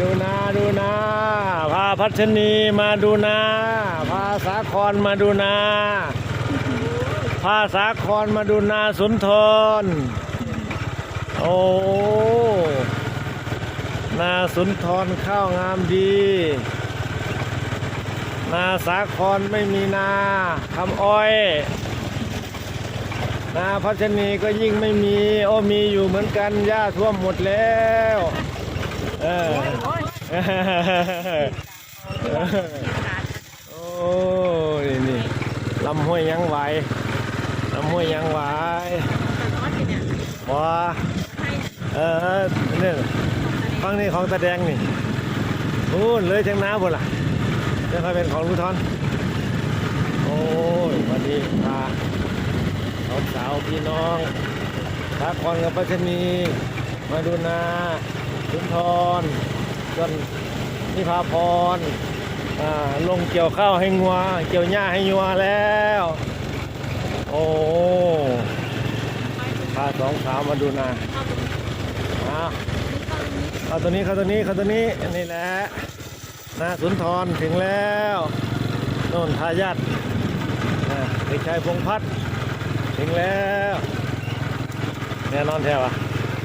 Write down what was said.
ดูนาดูนาพาพัชนีมาดูนาพาสาครมาดูนาพาสาครมาดูนาสุนทร โอ้นาสุนทรข้าวงามดี นาสาครไม่มีนาทำอ้อย นาพัชนีก็ยิ่งไม่มี โอ้มีอยู่เหมือนกันหญ้าท่วมหมดแล้ว อโอ้ยนี่ลำห้วยยังไหวลำห้วยยังไหวว้าเออเนี่ยฟังนี่ของตาแดงนี่โอ้นเลยจังน้ำบนล่ะจะค่อยเป็นของลุงทอน โอ้ยวันนี้พาสาวสาวพี่น้องทักคอนกับปัชนีมาดูนา สุนทรจนนิพาพรลงเกี่ยวข้าวให้งัว เกี่ยวหญ้าให้งัวแล้ว โอ้พาสองสาวมาดูนาเอาเอาตัวนี้เข้าตัวนี้เข้าตัวนี้นี่แหละนาสุนทรถึงแล้วโน่นทายาทเด็กชายพงพัฒน์ถึงแล้วแน่นอนแท้วะ